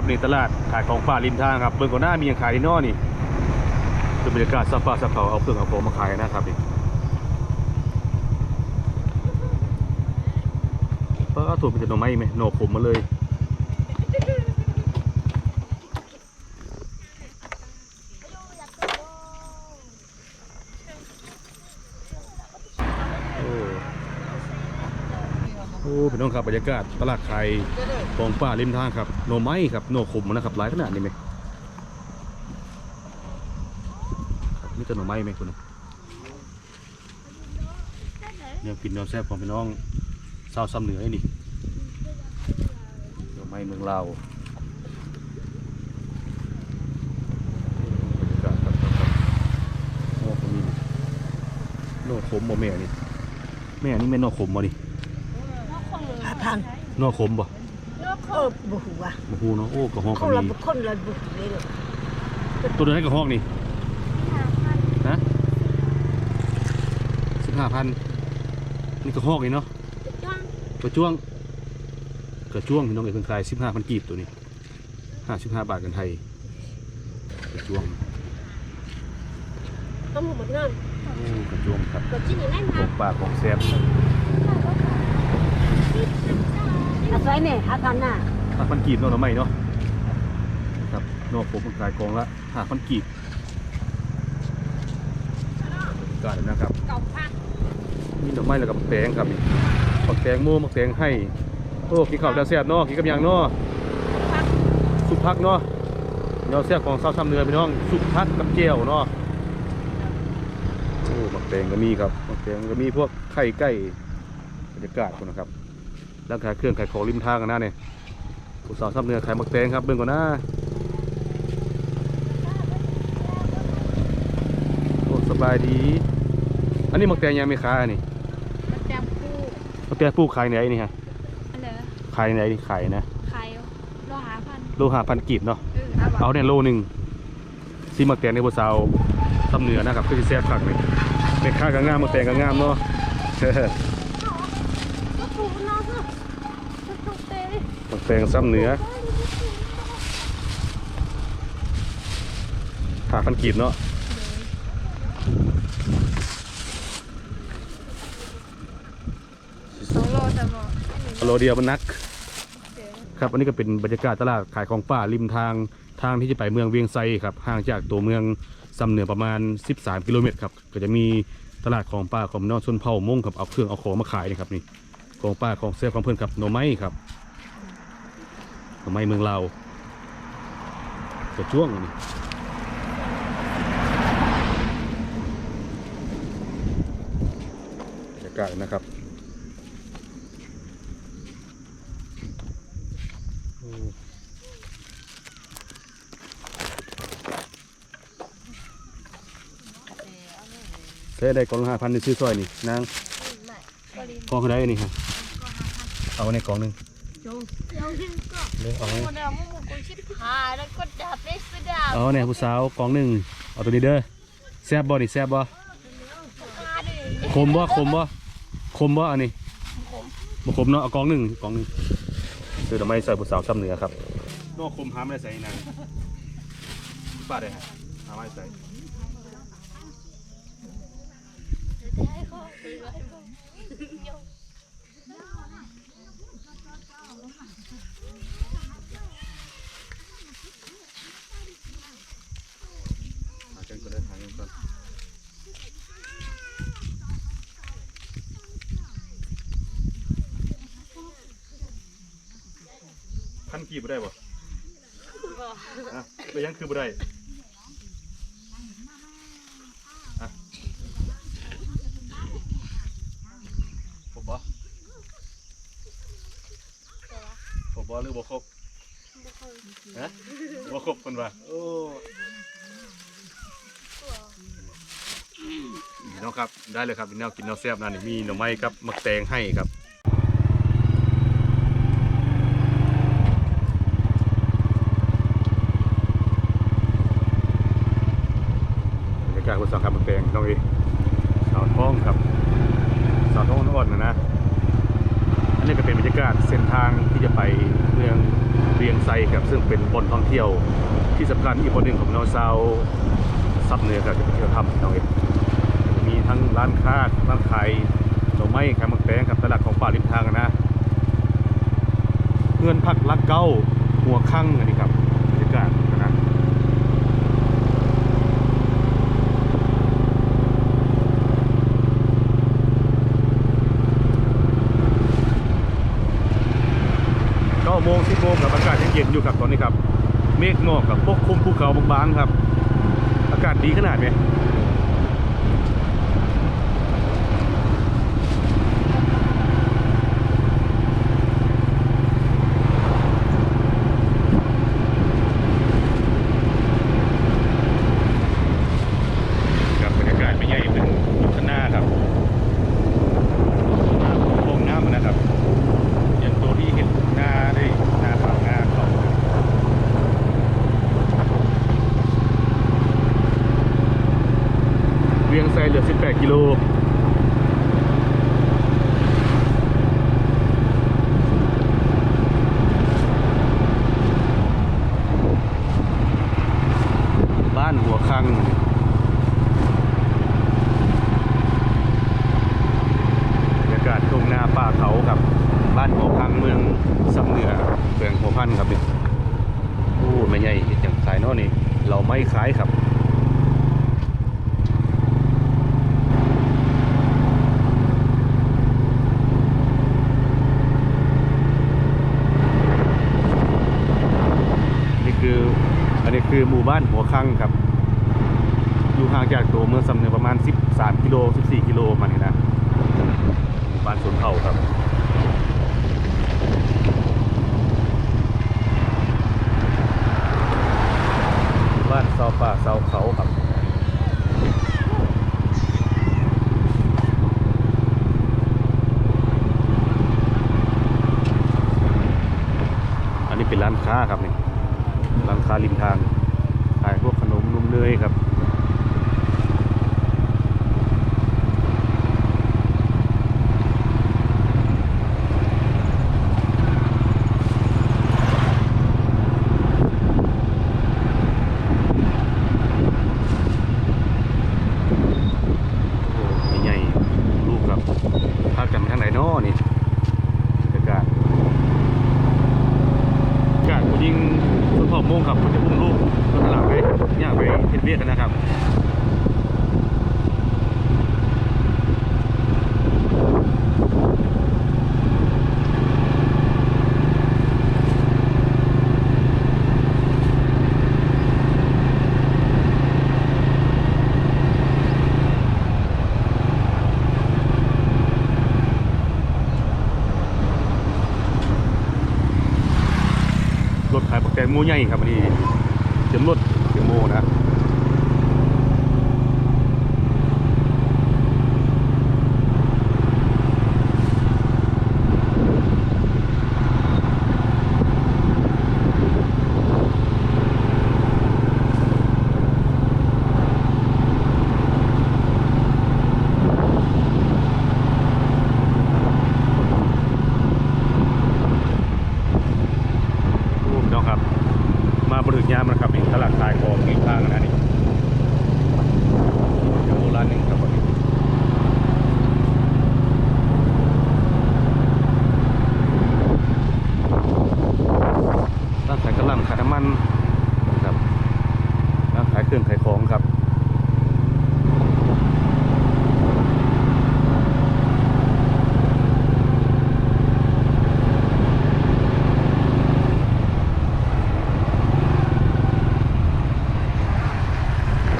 ครับนี่ตลาดขายของป่าริมทางครับเบิ่งก่อนหน้ามีอย่างขายที่นอนี่ดูบรรยากาศซับฟ้าซับเขาเอาเครื่องเอาของมาขายนะครับนี่ปลาถั่วเป็นหน่อไม้ไหมหน่อผมมาเลยโอ้โอ้ พี่น้องครับบรรยากาศตลาดไขายของป่าริมทางครับหน่อไม้ครับหน่อขมนะครับหลายขนาดนี้ไหมนี่จะหน่อไม้ไหมคุณยังกินน้ำแซ่บของพี่น้องเศร้าซ้ำเหนือไอ้นี่หน่อไม้เมืองลาวบรรยากาศครับโอ้ก็มีนี่หน่อขมบ่แม่นี่แม่นี่แม่นหน่อขมบ่นี่ ห้าพันหน่อขมบ่เออบุหัวโอ้โหเนาะโอ้กระหอกคก็นละมีคนละบุเลยเลยตัวเดินให้กระหอกนี่นะสิบห้าพันนี่กระหอกนี่เนาะกระจ้วงกระจ้วงพี่น้องเอ๋ยเพิ่งขายสิบห้าพันกีบตัวนี้ห้าสิบห้าบาทกันไทยกระจ้วงต้องหมดนั่นโอ้กระจ้วงครับก็จิ้นอย่างนั้นของปลาของแซ่บ อาศัยเนี่ยห้าพันน่ะห้าพันกีบเนาะหน่อไม้เนาะครับนอกผมเพิ่งขายกองละห้าพันกีบกาดนะครับเก้าพันนี่ดอกไม้แล้วกับแตงครับนี่ผักแตงโมมักแตงให้โอ้กินข้าวจะแซ่บเนาะกินกับหยังเนาะสุพักเนาะเนาะแซ่บของเซาซ้ำเนื้อพี่น้องสุพักกับเจียวเนาะโอ้มักแตงก็มีครับมักแตงก็มีพวกไข่ไก่บรรยากาศคนนะครับ ร้านขายเครื่องขายของริมทางกันนะเนี่ยผู้สาวซ้ำเนื้อขายมักแตงครับเบิ่งก่อนนะโอ้สบายดี อันนี้มักแตงยังไม่ขายอันนี้มันแจมคู่มักแตงปลูกขายไหนนี่ฮะอะไรนะขายไหนนี่ขายนะขายโลหะพันโลหะพันกีบเนาะเออเอาเอาวะเนี่ยโลหนึ่งซีมักแตงในบัวสาวตำเหนือนะครับก็จะแซ่บผักเลยเป็นข้าวก็งามมักแตงก็งามเนาะ ก็ถูกน้องก็ถูกเตะ มักแตงซ้ำเหนือหาพันกีบเนาะสองโลแต่บอกโลเดียวมันนักเดี๋ยวครับอันนี้ก็เป็นบรรยากาศตลาดขายของป่าริมทางทางที่จะไปเมืองเวียงไซครับห่างจากตัวเมืองซ้ำเหนือประมาณ 13 กิโลเมตรครับก็จะมีตลาดของป่าของนอกชนเผ่ามงครับเอาเครื่องเอาของมาขายนี่ครับนี่ของป่าของเซฟของเพื่อนครับหน่อไม้ครับหน่อ ไม้เมืองลาวกระจ้วงนี่บรรยากาศนะครับโอ้เซ่ได้กล่องห้าพันในซื้อซอยนี่นางก็รีบกล่องเท่าไดนี่ฮะเอาในกล่องหนึงจง เดี๋ยวกินก็เลยเอาหมดแล้วมึงกูชิดหายแล้วก็จับไปสุดาเอาเนี่ยผู้สาวกองหนึ่งเอาตัวนี้เด้อแซบบ่นี่แซบบ่คมบ่คมบ่คมบ่อันนี้บ่คมเนาะเอากองหนึ่งกองหนึ่งซื้อดอกไม้ใส่ผู้สาวซ้ำเหนือครับนอกคมหาไม่ได้ใส่นางป้าได้ฮะหาไม่ใส่หากันก็ได้หากันก่อน พันกีบบ่ได้บ่อะไปยังคือบ่ได้อะครบบ่ครบบ่หรือบ่ครบฮะบ่ครบคนว่าโอ้พี่น้องครับ ได้เลยครับแนวกินแนวแซ่บนั่นนี่มีหน่อไม้ครับมักแตงให้ครับบรรยากาศบน สองคำแปลงน้องเอสาวท้องครับสาวท้องน้องอ่อนะนะอันนี้ก็เป็นบรรยากาศเส้นทางที่จะไปเมืองเรียงไซครับซึ่งเป็นบนท่องเที่ยวที่สำคัญอีกบนหนึ่งของนอซาวซับเนือครับจะไปเที่ยวทำน้องเอ็ดมีทั้งร้านค้าร้านขายหน่อไม้ขายมักแตงครับตลาดของป่าริมทางอะนะเงินพักลักเก้าหัวคั่งอันนี้ครับบรรยากาศนะ เก้าโมงสิบโมงกับอากาศยังเย็นอยู่ครับตอนนี้ครับ เมฆหมอกกับปกคลุมภูเขาบางๆครับ อากาศดีขนาดไหมครับบรรยากาศไม่ใหญ่เป็นอยู่ข้างหน้าครับหน้าโค้งน้ำนะครับ อย่างตัวที่เห็นหน้าได้หน้าฝั่งหน้าเขาเวี ยงไซเหลือ 18 กิโลบ้านหัวคังบรรยากาศทุ่งนาป่าเขาครับบ้านหัวพังเมืองสำเหนือเมืองหัวพันครับนี่โอ้ไม่ใหญ่เฮ็ดอย่างขายนาะนี่ เราไม่ขายครับ มใหญ่ครับอันนี้เต็มรถแตงโมนะ โอ้พี่น้องครับ มาบริษยามนะครับนี่ตลาดขายของนี่ทางนะนี่เดี๋ยวร้านหนึ่งครับวันนี้ร้านขายกระหล่ำขายน้ำมันครับร้านขายเครื่องขายของครับ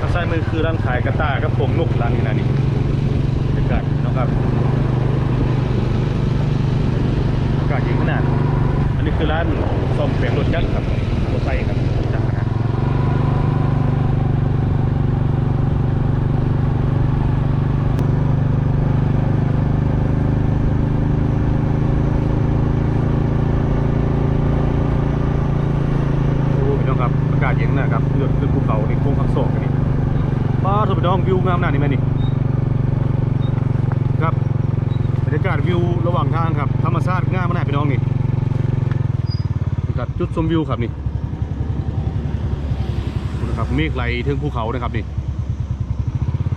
ทางซ้ายมือ คือร้านขายกระต่ายกับพวงนกร้านนี้นะนี่บรรยากาศเนาะครับอากาศเย็นขนาด อันนี้คือร้านซ่อมแปลงรถยักษ์ครับรถไฟครับจักรนะโอ้พี่น้องครับอากาศเย็นนะครับเลือดขึ้นภูเขาในโค้งพักโศกอันนี้ ป้าเถอะพี่น้องวิวงามหน้านี่แม่นี่ครับบรรยากาศวิวระหว่างทางครับธรรมชาติงามมากพี่น้องนี่ครับจุดชมวิวครับนี่นะครับเมฆไหลถึงภูเขานะครับนี่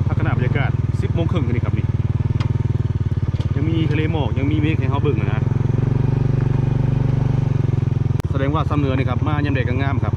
พักขนาดบรรยากาศ10โมงครึ่งนี่ครับนี่ยังมีทะเลหมอกยังมีเมฆให้เขาเบิ่งนะแสดงว่าซ้ำเนือนี่ครับมายามใดก็งามครับ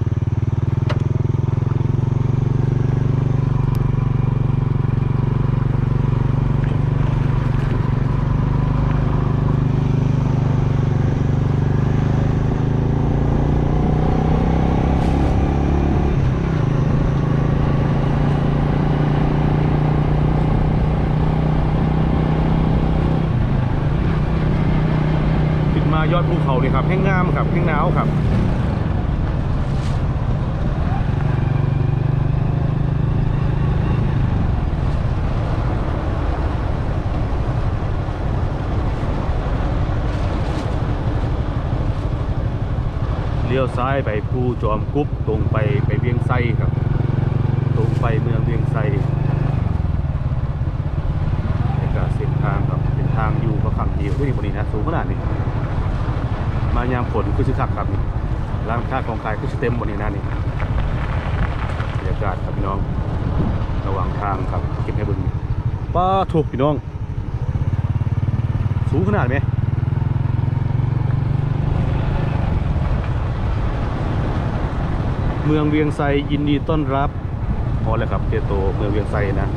ยอดภูเขาเลยครับแห้งงามครับแห้งหนาวครับเลี้ยวซ้ายไปภูจอมกุ๊บตรงไปไปเวียงไซครับ ตรงไปเมืองเวียงไซนี่ก็เส้นทางครับเป็นทางอยู่ก็ขังเดียวด้วยนี่บนนี้นะสูงขนาดนี้ายามฝนคือสิคักครับนี่ร้านค้าของขายคือสิเต็มบนนี้นะนี่บรรยากาศครับพี่น้อง ระหว่างทางครับเก็บให้บึงนี่ป้าถูกพี่น้อง สูงขนาดไหมเมืองเวียงไซยินดีต้อนรับพอแล้วครับเตโตเมืองเวียงไซนะ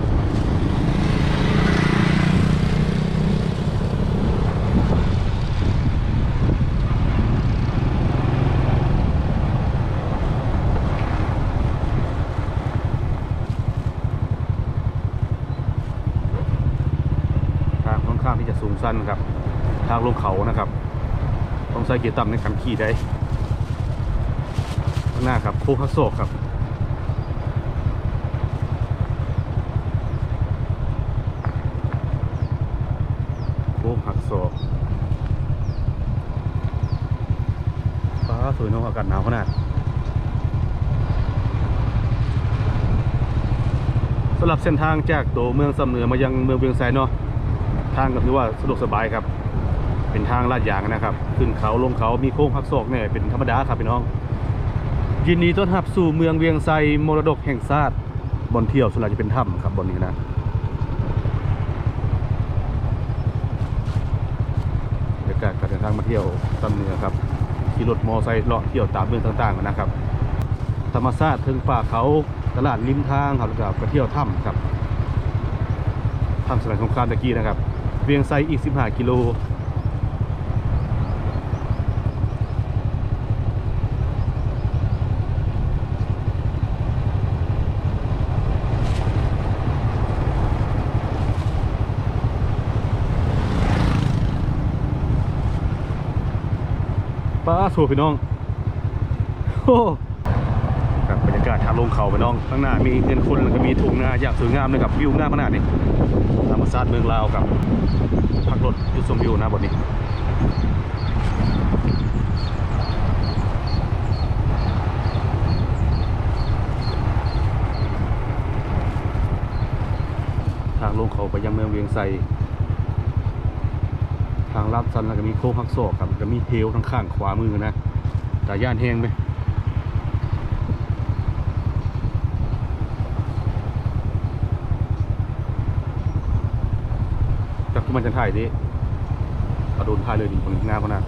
ทางค่อนข้างที่จะ สั้นครับ ทางลงเขานะครับ ต้องใส่เกียร์ต่ำในการขี่ได้ข้างหน้าครับโค้งพักโศกครับโค้งหักศกฟ้าสวยน้องอากาศหนาวขนาดสำหรับเส้นทางจากตัวเมืองสำเหนือมายังเมืองเวียงไซเนาะ ทางก็ถือว่าสะดวกสบายครับ เป็นทางลาดยางนะครับ ขึ้นเขาลงเขามีโค้งพักศอกเนี่ยเป็นธรรมดาครับพี่น้อง ยินดีต้อนรับสู่เมืองเวียงไซมรดกแห่งชาติบนเที่ยวสุราจะเป็นถ้ำครับบนนี้นะบรรยากาศการเดินทางมาเที่ยวตำเหนือครับขี่รถมอไซค์เลาะเที่ยวตามเมืองต่างๆนะครับ ธรรมชาติถึงป่าเขาตลาดริมทางครับแล้วก็ไปเที่ยวถ้ำครับทำสมัยสงครามตะกี้นะครับ เวียงไซอีก 15 กิโล ป้าสวยพี่น้อง โอ้ากาศทางลงเขาพี่น้องข้างหน้ามีเงินคนแล้วก็มีทุ่งนาอย่างสวยงามเลยครับวิวงามขนาดนี้ธรรมชาติเมืองลาวกับพักรถจุดชมวิวนะบทนี้ทางลงเขาไปยังเมืองเวียงไซทางลัดซันแล้วก็มีโค้งพักศอกครับก็มีเทวทางข้างขวามือนะแต่ย่านแห้งไหมจากที่ มันจะถ่ายดิเอาโดนถ่ายเลยดิคนงาเขานะ